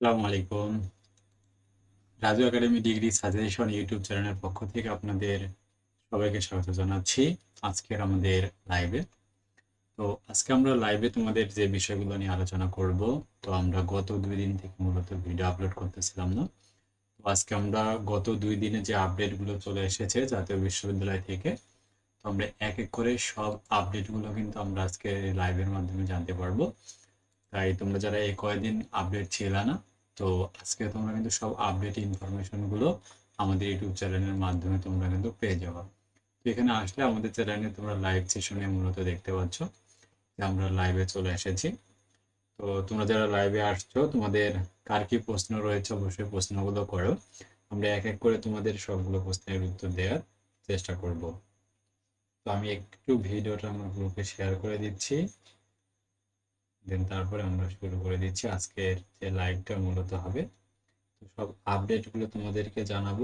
আসসালামু আলাইকুম। Raju academy degree suggestion YouTube চ্যানেলের পক্ষ থেকে আপনাদের সবাইকে স্বাগত জানাচ্ছি আজকের আমাদের লাইভে। তো আজকে আমরা লাইভে তোমাদের যে বিষয়গুলো নিয়ে আলোচনা করব, তো আমরা গত দুই দিন থেকে মূলত ভিডিও আপলোড করতেছিলাম না। তো আজকে আমরা গত দুই দিনে যে আপডেটগুলো চলে এসেছে জাতীয় বিশ্ববিদ্যালয় থেকে, তো আমরা এক এক করে সব আপডেটগুলো কিন্তু আমরা আজকে লাইভের মাধ্যমে জানতে পারব। তাই তোমরা যারা এই কয়েকদিন আপডেট ছিল না, তো আজকে তোমরা কিন্তু সব আপডেট ইনফরমেশনগুলো আমাদের ইউটিউব চ্যানেলের মাধ্যমে তোমরা কিন্তু পেয়ে যাবে। তো এখানে আসলে আমাদের চ্যানেলে তোমরা লাইভ সেশনে মূলত দেখতে পাচ্ছ যে আমরা লাইভে চলে এসেছি। তো তোমরা যারা লাইভে আসছো, তোমাদের কার কি প্রশ্ন রয়েছে অবশ্যই প্রশ্নগুলো করো। আমরা এক এক করে তোমাদের সবগুলো প্রশ্নের উত্তর দেওয়ার চেষ্টা করব। তো আমি একটু ভিডিওটা আমার গ্রুপে শেয়ার করে দিচ্ছি। দেন তারপরে আমরা শুরু করে দিচ্ছি। আজকের যে লাইভটা মূলত হবে। তো সব আপডেটগুলো তোমাদেরকে জানাব।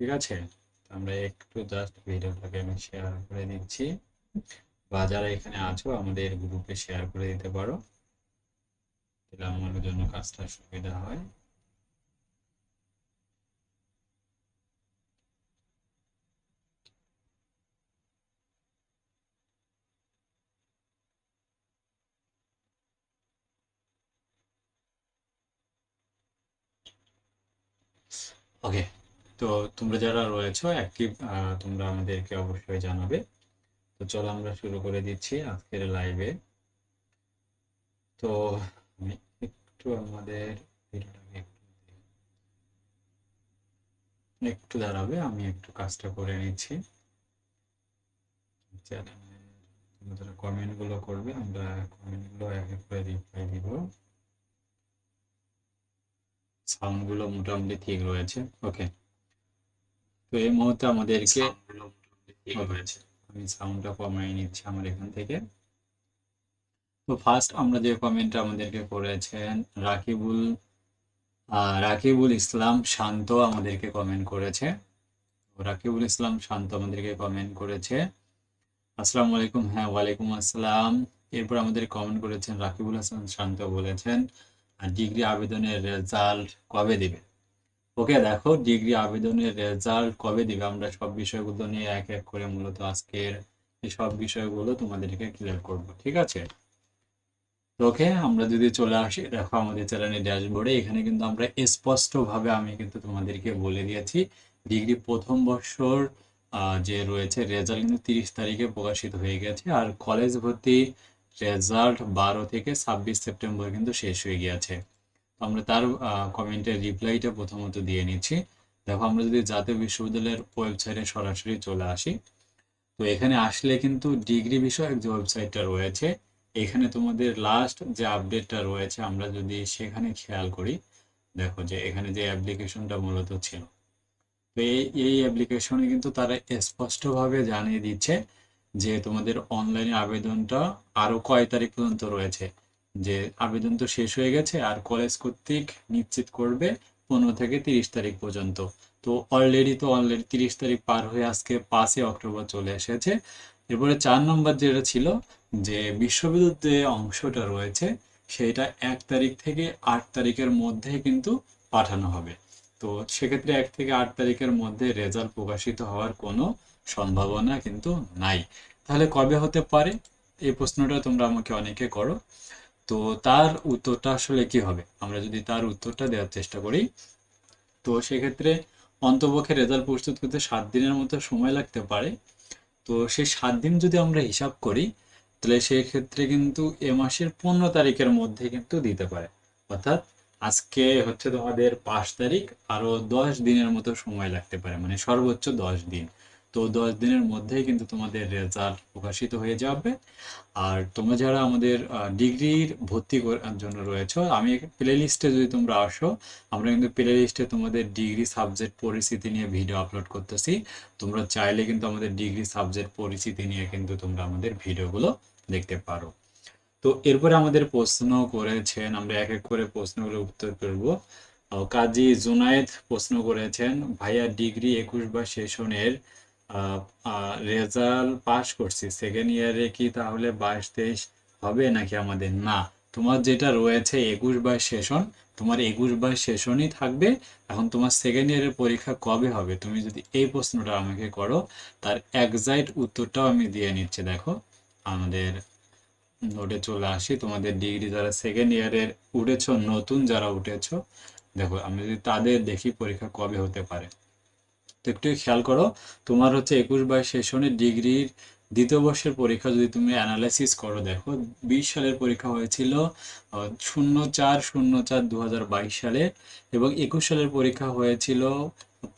ঠিক আছে? আমরা একটু জাস্ট ভিডিওটাকে আমি শেয়ার করে দিচ্ছি বা যারা এখানে আছো, আমাদের গ্রুপে শেয়ার করে দিতে পারো। তাহলে আমার জন্য কাজটা সুবিধা হয়। ওকে তো তোমরা যারা রয়েছো অ্যাক্টিভ তোমরা আমাদেরকে অবশ্যই জানাবে। তো চলো আমরা শুরু করে দিচ্ছি আজকের লাইভে তো একটু আমাদের একটু দাঁড়াবে, আমি একটু কাজটা করে নিচ্ছি। কমেন্টগুলো করবে, আমরা কমেন্টগুলো এক এক করে রিপ্লাই দিব। সাউন্ডগুলো মোটামুটি ঠিক রয়েছে। ওকে তো এই মুহূর্তে আমাদেরকে আমি সাউন্ডটা কমাই নিচ্ছি আমার এখান থেকে। তো ফার্স্ট আমরা যে কমেন্টটা আমাদেরকে করেছেন রাকিবুল রাকিবুল ইসলাম শান্ত আমাদেরকে কমেন্ট করেছে। রাকিবুল ইসলাম শান্ত আমাদেরকে কমেন্ট করেছে। আসসালামু আলাইকুম। হ্যাঁ ওয়ালাইকুম আসসালাম। এরপর আমাদের কমেন্ট করেছেন রাকিবুল হাসান শান্ত বলেছেন। ডিগ্রি আবেদনের রেজাল্ট কবে দিবে? ওকে দেখো ডিগ্রি আবেদনের রেজাল্ট কবে দিবে? আমরা সব বিষয়গুলো নিয়ে এক এক করে মূলত আজকের সব বিষয়গুলো তোমাদেরকে ক্লিয়ার করব, ঠিক আছে? ওকে আমরা যদি চলে আসি, দেখো আমাদের চ্যানেলের ড্যাশবোর্ডে, এখানে কিন্তু আমরা স্পষ্টভাবে আমি কিন্তু তোমাদেরকে বলে দিয়েছি ডিগ্রি প্রথম বর্ষর যে রয়েছে রেজাল্ট কিন্তু তিরিশ তারিখে প্রকাশিত হয়ে গেছে, আর কলেজ ভর্তি রেজাল্ট বারো থেকে ছাব্বিশ সেপ্টেম্বর কিন্তু শেষ হয়ে গিয়েছে। আমরা তার কমেন্টের রিপ্লাইটা প্রথমত দিয়ে নিচ্ছি। দেখো, আমরা যদি জাতীয় বিশ্ববিদ্যালয়ের ওয়েবসাইটে সরাসরি চলে আসি, তো এখানে আসলে কিন্তু ডিগ্রি বিষয়ক যে ওয়েবসাইটটা রয়েছে, এখানে তোমাদের লাস্ট যে আপডেটটা রয়েছে, আমরা যদি সেখানে খেয়াল করি, দেখো যে এখানে যে অ্যাপ্লিকেশনটা মূলত ছিল। তো এই এই অ্যাপ্লিকেশনে কিন্তু তারা স্পষ্টভাবে জানিয়ে দিচ্ছে যে তোমাদের অনলাইনে আবেদনটা আরও কয় তারিখ পর্যন্ত রয়েছে? যে আবেদন তো শেষ হয়ে গেছে, আর কলেজ কর্তৃক নিশ্চিত করবে পনেরো থেকে তিরিশ তারিখ পর্যন্ত। তো অলরেডি তো অলরেডি তিরিশ তারিখ পার হয়ে আজকে পাঁচই অক্টোবর চলে এসেছে। এরপরে চার নম্বর যেটা ছিল, যে বিশ্ববিদ্যালয়ের যে অংশটা রয়েছে, সেটা এক তারিখ থেকে আট তারিখের মধ্যে কিন্তু পাঠানো হবে। তো সেক্ষেত্রে এক থেকে আট তারিখের মধ্যে রেজাল্ট প্রকাশিত হওয়ার কোনো সম্ভাবনা কিন্তু নাই। তাহলে কবে হতে পারে? এই প্রশ্নটা তোমরা আমাকে অনেকে করো। তো তার উত্তরটা আসলে কি হবে? আমরা যদি তার উত্তরটা দেওয়ার চেষ্টা করি, তো সেক্ষেত্রে অন্তপক্ষে রেজাল্ট প্রস্তুত করতে সাত দিনের মতো সময় লাগতে পারে। তো সেই সাত দিন যদি আমরা হিসাব করি, তাহলে সেক্ষেত্রে কিন্তু এ মাসের পনেরো তারিখের মধ্যে কিন্তু দিতে পারে। অর্থাৎ আজকে হচ্ছে তোমাদের পাঁচ তারিখ আরও দশ দিনের মতো সময় লাগতে পারে। মানে সর্বোচ্চ দশ দিন। তো দশ দিনের মধ্যেই কিন্তু তোমাদের রেজাল্ট প্রকাশিত হয়ে যাবে। আর তোমরা যারা আমাদের ডিগ্রির ভর্তি করার জন্য রয়েছে, আমি প্লে লিস্টে যদি তোমরা আসো, আমরা কিন্তু প্লে লিস্টে তোমাদের ডিগ্রি সাবজেক্ট পরিস্থিতি নিয়ে ভিডিও আপলোড করতেছি। তোমরা চাইলে কিন্তু আমাদের ডিগ্রি সাবজেক্ট পরিস্থিতি নিয়ে কিন্তু তোমরা আমাদের ভিডিওগুলো দেখতে পারো। তো এরপরে আমাদের প্রশ্ন করেছেন, আমরা এক এক করে প্রশ্নগুলো উত্তর করব। কাজী জুনায়েদ প্রশ্ন করেছেন, ভাইয়া ডিগ্রি একুশ বা সেশনের রেজাল্ট পাস করছি। সেকেন্ড ইয়ারে কি তাহলে বাইশ, তেইশ হবে নাকি আমাদের? না। তোমার যেটা রয়েছে একুশ বাইশ সেশন তোমার একুশ বাইশ সেশনই থাকবে। এখন তোমার সেকেন্ড ইয়ারের পরীক্ষা কবে হবে? তুমি যদি এই প্রশ্নটা আমাকে করো, তার একজাক্ট উত্তরটাও আমি দিয়ে নিচ্ছি। দেখো, আমাদের নোটে চলে আসি। তোমাদের ডিগ্রি যারা সেকেন্ড ইয়ারের উঠেছো, নতুন যারা উঠেছো, দেখো আমি যদি তাদের দেখি পরীক্ষা কবে হতে পারে। তো একটু খেয়াল করো, তোমার হচ্ছে একুশ বাইশ সেশনের ডিগ্রির দ্বিতীয় বর্ষের পরীক্ষা যদি তুমি অ্যানালাইসিস করো, দেখো বিশ সালের পরীক্ষা হয়েছিল শূন্য চার শূন্য চার দু সালে এবং একুশ সালের পরীক্ষা হয়েছিল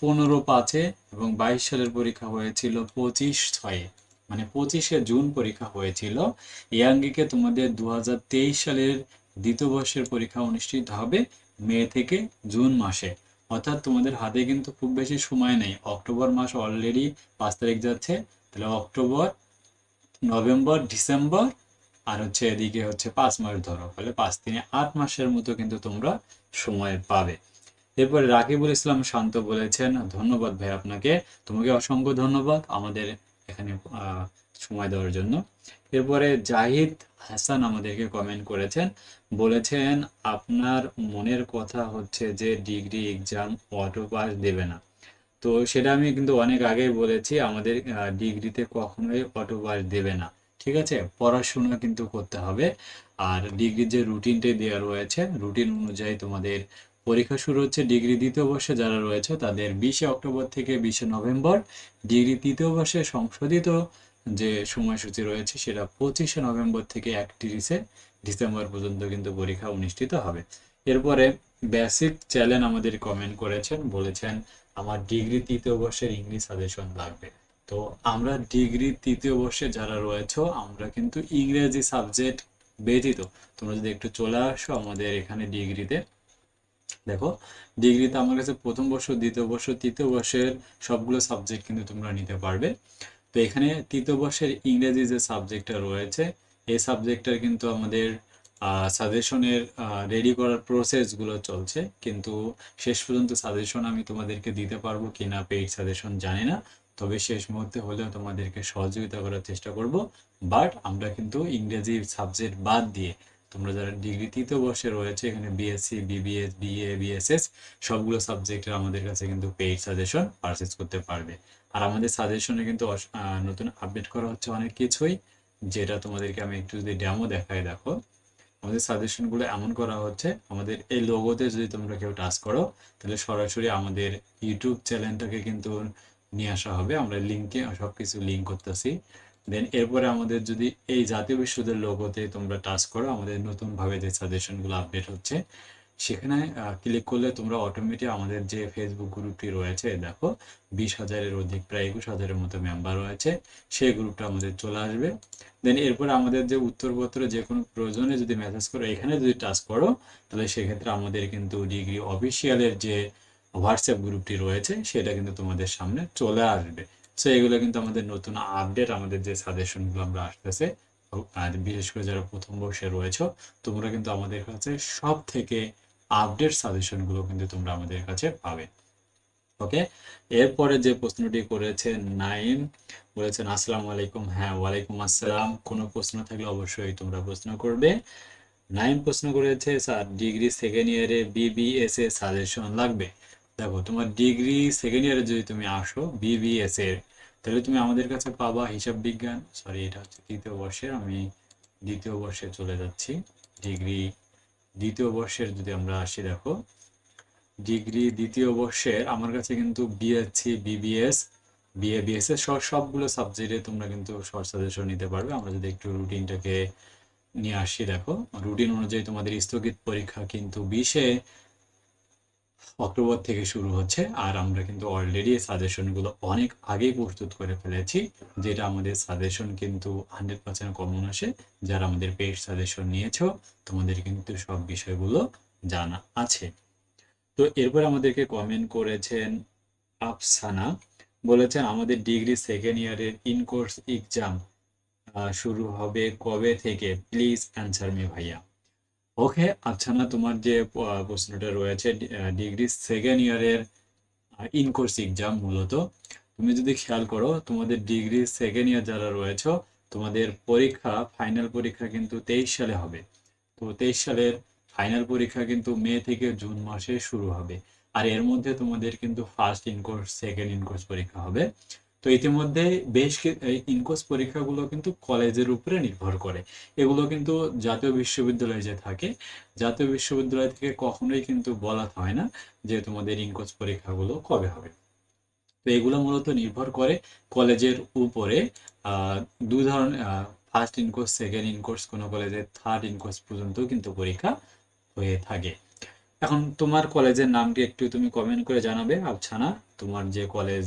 পনেরো পাঁচে এবং বাইশ সালের পরীক্ষা হয়েছিল পঁচিশ ছয়ে। মানে পঁচিশে জুন পরীক্ষা হয়েছিল। এই আঙ্গিকে তোমাদের দু সালের দ্বিতীয় বর্ষের পরীক্ষা অনুষ্ঠিত হবে মে থেকে জুন মাসে। অর্থাৎ তোমাদের হাতে কিন্তু খুব বেশি সময় নেই। অক্টোবর মাস অলরেডি পাঁচ তারিখ যাচ্ছে। তাহলে অক্টোবর, নভেম্বর, ডিসেম্বর আর হচ্ছে এদিকে হচ্ছে পাঁচ মাস ধরো। তাহলে পাঁচ তিনে আট মাসের মতো কিন্তু তোমরা সময় পাবে। এরপরে রাকিবুল ইসলাম শান্ত বলেছেন, ধন্যবাদ ভাই আপনাকে। তোমাকে অসংখ্য ধন্যবাদ। আমাদের এখানে সময় দেওয়ার জন্য। এরপরে জাহিদ হাসান আমাদেরকে কমেন্ট করেছেন, বলেছেন, আপনার মনের কথা হচ্ছে যে ডিগ্রি এক্সাম অটো পাস দেবে না। তো সেটা আমি কিন্তু অনেক আগেই বলেছি, আমাদের ডিগ্রিতে কখনোই অটো পাস দেবে না। ঠিক আছে? পড়াশোনা কিন্তু করতে হবে। আর ডিগ্রির যে রুটিনটা দেওয়া রয়েছে রুটিন অনুযায়ী তোমাদের পরীক্ষা শুরু হচ্ছে ডিগ্রি দ্বিতীয় বর্ষে। যারা রয়েছে তাদের বিশে অক্টোবর থেকে বিশে নভেম্বর, ডিগ্রি তৃতীয় বর্ষে সংশোধিত যে সময়সূচি রয়েছে সেটা পঁচিশে নভেম্বর থেকে একত্রিশে ডিসেম্বর পর্যন্ত কিন্তু পরীক্ষা অনুষ্ঠিত হবে। এরপরে বেসিক চ্যালেঞ্জ আমাদের কমেন্ট করেছেন, বলেছেন আমার ডিগ্রি তৃতীয় বর্ষের ইংলিশ সাজেশন লাগবে। তো আমরা ডিগ্রি তৃতীয় বর্ষে যারা রয়েছে, আমরা কিন্তু ইংরেজি সাবজেক্ট ব্যতীত, তোমরা যদি একটু চলে আসো আমাদের এখানে ডিগ্রিতে দেখো ডিগ্রিতে আমার কাছে প্রথম বর্ষ, দ্বিতীয় বর্ষ, তৃতীয় বর্ষের সবগুলো সাবজেক্ট কিন্তু তোমরা নিতে পারবে। তো এখানে তৃতীয় বর্ষের ইংরেজি যে সাবজেক্টটা রয়েছে, এই সাবজেক্টটার কিন্তু আমাদের সাজেশনের রেডি করার প্রসেসগুলো চলছে। কিন্তু শেষ পর্যন্ত সাজেশন আমি তোমাদেরকে দিতে পারব কিনা পেইড সাজেশন জানি না। তবে শেষ মুহূর্তে হলেও তোমাদেরকে সহযোগিতা করার চেষ্টা করব। বাট আমরা কিন্তু ইংরেজি সাবজেক্ট বাদ দিয়ে তোমরা যারা ডিগ্রি তৃতীয় বর্ষে রয়েছে, এখানে বিএসসি বিবিএস বিএ বিএসএস সবগুলো সাবজেক্টের আমাদের কাছে কিন্তু পেইড সাজেশন পারচেস করতে পারবে। আর আমাদের সাজেশনে কিন্তু নতুন আপডেট করা হচ্ছে অনেক কিছুই, যেটা তোমাদেরকে আমি একটু যদি ডেমো দেখাই, দেখো। আমাদের সাজেশনগুলো এমন করা হচ্ছে, আমাদের এই লোগোতে যদি তোমরা কেউ টাচ করো, তাহলে সরাসরি আমাদের ইউটিউব চ্যানেলটাকে কিন্তু নিয়ে আসা হবে। আমরা লিঙ্কে সব কিছু লিঙ্ক করতেছি। দেন এরপরে আমাদের যদি এই জাতীয় বিশ্ববিদ্যালয়ের লোগোতে তোমরা টাচ করো, আমাদের নতুনভাবে যে সাজেশনগুলো আপডেট হচ্ছে সেখানে ক্লিক করলে তোমরা অটোমেটিক আমাদের যে ফেসবুক গ্রুপটি রয়েছে, দেখো, বিশ হাজারের অধিক, প্রায় একুশ হাজারের মতো মেম্বার রয়েছে, সেই গ্রুপটা আমাদের চলে আসবে। দেন এরপর আমাদের যে উত্তরপত্র যে কোনো প্রয়োজনে যদি মেসেজ করো, এখানে যদি টাচ করো, তাহলে সেক্ষেত্রে আমাদের কিন্তু ডিগ্রি অফিসিয়ালের যে হোয়াটসঅ্যাপ গ্রুপটি রয়েছে, সেটা কিন্তু তোমাদের সামনে চলে আসবে। সো এগুলো কিন্তু আমাদের নতুন আপডেট আমাদের যে সাজেশনগুলো আমরা আসতেছে, আর বিশেষ করে যারা প্রথম বর্ষে রয়েছে, তোমরা কিন্তু আমাদের কাছে সব থেকে আপডেট সাজেশনগুলো কিন্তু তোমরা আমাদের কাছে পাবে। ওকে এরপরে যে প্রশ্নটি করেছে নাইম, বলেছেন, আসসালামু আলাইকুম। হ্যাঁ ওয়ালাইকুম আসসালাম। কোনো প্রশ্ন থাকলে অবশ্যই তোমরা প্রশ্ন করবে। নাইম প্রশ্ন করেছে, স্যার, ডিগ্রি সেকেন্ড ইয়ারে বিবিএস এর সাজেশন লাগবে? দেখো, তোমার ডিগ্রি সেকেন্ড ইয়ারে যদি তুমি আসো বিবিএস এর, তাহলে তুমি আমাদের কাছে পাবা হিসাব বিজ্ঞান। সরি এটা হচ্ছে তৃতীয় বর্ষের, আমি দ্বিতীয় বর্ষে চলে যাচ্ছি। ডিগ্রি দ্বিতীয় বর্ষের যদি আমরা আসি, দেখো, ডিগ্রি দ্বিতীয় বর্ষের, আমার কাছে কিন্তু বিএসসি বিবিএস বিএ বিএসএস সব সবগুলো সাবজেক্টে তোমরা কিন্তু শর্ট সাজেশন নিতে পারবে। আমরা যদি একটু রুটিনটাকে নিয়ে আসি, দেখো রুটিন অনুযায়ী তোমাদের স্থগিত পরীক্ষা কিন্তু বিশে অক্টোবর থেকে শুরু হচ্ছে আর আমরা কিন্তু অলরেডি সাজেশনগুলো অনেক আগেই প্রস্তুত করে ফেলেছি, যেটা আমাদের সাজেশন কিন্তু হান্ড্রেড পার্সেন্ট কমন আসে। যারা আমাদের পেইড সাজেশন নিয়েছো, তোমাদের কিন্তু সব বিষয়গুলো জানা আছে। তো এরপর আমাদেরকে কমেন্ট করেছেন আফসানা, বলেছেন আমাদের ডিগ্রি সেকেন্ড ইয়ারের ইন কোর্স এক্সাম শুরু হবে কবে থেকে? প্লিজ অ্যান্সার মি ভাইয়া। ওকে আচ্ছা না, তোমার যে প্রশ্নটা রয়েছে ডিগ্রি সেকেন্ড ইয়ারের ইন কোর্স এক্সাম মূলত, তুমি যদি খেয়াল করো, তোমাদের ডিগ্রি সেকেন্ড ইয়ার যারা রয়েছে, তোমাদের পরীক্ষা ফাইনাল পরীক্ষা কিন্তু তেইশ সালে হবে। তো তেইশ সালের ফাইনাল পরীক্ষা কিন্তু মে থেকে জুন মাসে শুরু হবে। আর এর মধ্যে তোমাদের কিন্তু ফার্স্ট ইনকোর্স সেকেন্ড ইনকোর্স পরীক্ষা হবে। তো ইতিমধ্যে বেশ ইনকোর্স পরীক্ষাগুলো কিন্তু কলেজের উপরে নির্ভর করে। এগুলো কিন্তু জাতীয় বিশ্ববিদ্যালয়ে যে থাকে, জাতীয় বিশ্ববিদ্যালয় থেকে কখনোই কিন্তু বলা হয় না যে তোমাদের ইনকোর্স পরীক্ষাগুলো কবে হবে। তো এগুলো মূলত নির্ভর করে কলেজের উপরে দু ধরনের ফার্স্ট ইনকোর্স সেকেন্ড ইনকোর্স, কোনো কলেজে থার্ড ইনকোর্স পর্যন্ত কিন্তু পরীক্ষা হয়ে থাকে। এখন তোমার কলেজের নামটি একটু তুমি কমেন্ট করে জানাবে আবছানা তোমার যে কলেজ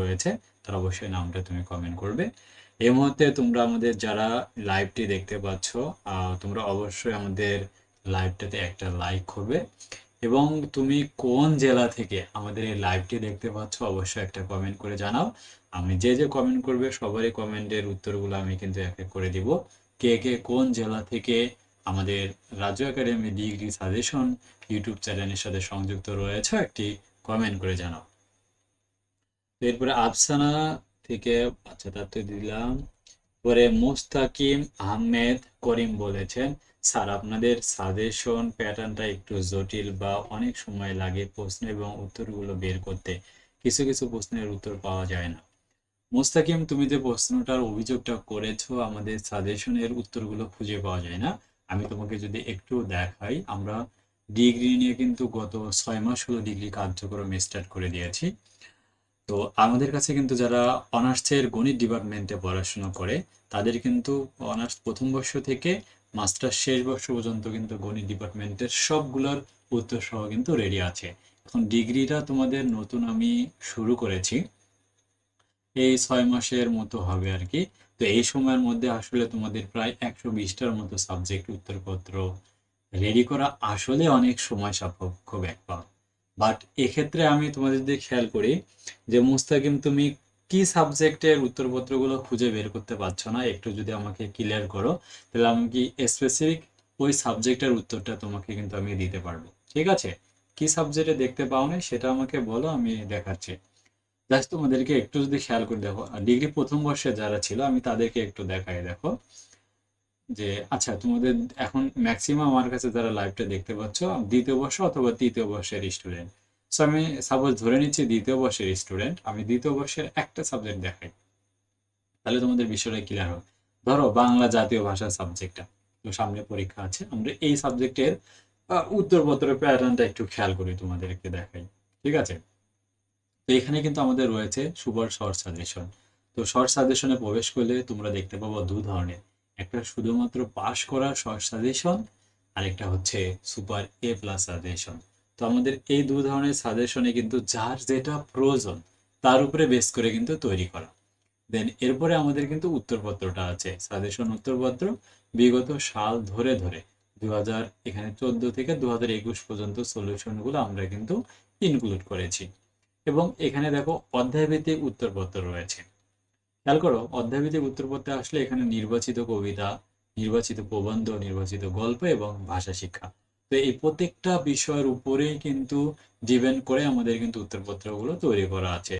রয়েছে তার অবশ্যই নামটা তুমি কমেন্ট করবে। এই মুহূর্তে তোমরা আমাদের যারা লাইভটি দেখতে পাচ্ছ তোমরা অবশ্যই আমাদের লাইভটাতে একটা লাইক করবে এবং তুমি কোন জেলা থেকে আমাদের এই লাইভটি দেখতে পাচ্ছ, অবশ্যই একটা কমেন্ট করে জানাও। আমি যে যে কমেন্ট করবে, সবারই কমেন্টের উত্তরগুলো আমি কিন্তু এক এক করে দিব। কে কে কোন জেলা থেকে আমাদের রাজ্য একাডেমি ডিগ্রি সাজেশন ইউটিউব চ্যানেলের সাথে সংযুক্ত রয়েছে, একটি কমেন্ট করে জানাও। এরপরে আফসানা থেকে আচ্ছা তার তো দিলাম। পরে মুস্তাকিম আহমেদ করিম বলেছেন, স্যার, আপনাদের সাজেশন প্যাটার্নটা একটু জটিল বা অনেক সময় লাগে প্রশ্ন এবং উত্তরগুলো বের করতে। কিছু কিছু প্রশ্নের উত্তর পাওয়া যায় না। মুস্তাকিম, তুমি যে প্রশ্নটার অভিযোগটা করেছ, আমাদের সাজেশনের উত্তরগুলো খুঁজে পাওয়া যায় না। আমি তোমাকে যদি একটু দেখাই, আমরা ডিগ্রি নিয়ে কিন্তু গত ছয় মাস হলো ডিগ্রি কার্যক্রম স্টার্ট করে দিয়েছি। তো আমাদের কাছে কিন্তু যারা অনার্সের গণিত ডিপার্টমেন্টে পড়াশোনা করে, তাদের কিন্তু অনার্স প্রথম বর্ষ থেকে মাস্টার শেষ বর্ষ পর্যন্ত কিন্তু গণিত ডিপার্টমেন্টের সবগুলোর উত্তর সহ কিন্তু রেডি আছে। এখন ডিগ্রিটা তোমাদের নতুন আমি শুরু করেছি। এই ছয় মাসের মতো হবে আর কি। তো এই সময়ের মধ্যে আসলে তোমাদের প্রায় একশো বিশটার মতো সাবজেক্ট উত্তরপত্র রেডি করা আসলে অনেক সময় সাপেক্ষ ব্যাপার বাট এক্ষেত্রে আমি তোমাদের যদি খেয়াল করি যে মুস্তাকিম, তুমি কি সাবজেক্টের উত্তরপত্রগুলো খুঁজে বের করতে পারছ না? একটু যদি আমাকে ক্লিয়ার করো, তাহলে আমি কি স্পেসিফিক ওই সাবজেক্টের উত্তরটা তোমাকে কিন্তু আমি দিতে পারব। ঠিক আছে? কি সাবজেক্টে দেখতে পাও না সেটা আমাকে বলো, আমি দেখাচ্ছি। জাস্ট তোমাদেরকে একটু যদি খেয়াল করে দেখো ডিগ্রি প্রথম বর্ষে যারা ছিল, আমি তাদেরকে একটু দেখাই, দেখো। যে আচ্ছা তোমাদের এখন ম্যাক্সিমাম আমার কাছে যারা লাইভটা দেখতে পাচ্ছ, দ্বিতীয় বর্ষ অথবা তৃতীয় বর্ষের স্টুডেন্ট সো আমি সাপোজ ধরে নিচ্ছি দ্বিতীয় বর্ষের স্টুডেন্ট আমি দ্বিতীয় বর্ষের একটা সাবজেক্ট দেখাই। তাহলে তোমাদের বিষয়টা ক্লিয়ার হবে। ধরো, বাংলা জাতীয় ভাষা সাবজেক্টটা তো সামনে পরীক্ষা আছে, আমরা এই সাবজেক্টের উত্তরপত্রের প্যাটার্নটা একটু খেয়াল করি তোমাদেরকে দেখাই। ঠিক আছে? তো এখানে কিন্তু আমাদের রয়েছে সুপার শর্ট সাজেশন তো শর্ট সাজেশনে প্রবেশ করলে তোমরা দেখতে পাবো দু ধরনের। একটা শুধুমাত্র পাস করা শর্ট সাজেশন আর একটা হচ্ছে সুপার এ প্লাস সাজেশন তো আমাদের এই দু ধরনের সাজেশনে কিন্তু যার যেটা প্রয়োজন, তার উপরে বেস করে কিন্তু তৈরি করা। দেন এরপরে আমাদের কিন্তু উত্তরপত্রটা আছে। সাজেশন উত্তরপত্র বিগত সাল ধরে ধরে দু হাজার এখানে চোদ্দ থেকে দু হাজার একুশ পর্যন্ত সলিউশনগুলো আমরা কিন্তু ইনক্লুড করেছি। এবং এখানে দেখো অধ্যায়ভিত্তিক উত্তরপত্র রয়েছে। খেয়াল করো অধ্যায়ভিত্তিক উত্তরপত্রে আসলে এখানে নির্বাচিত কবিতা, নির্বাচিত প্রবন্ধ, নির্বাচিত গল্প এবং ভাষা শিক্ষা। তো এই প্রত্যেকটা বিষয়ের উপরেই কিন্তু ডিপেন্ড করে আমাদের কিন্তু উত্তরপত্রগুলো তৈরি করা আছে।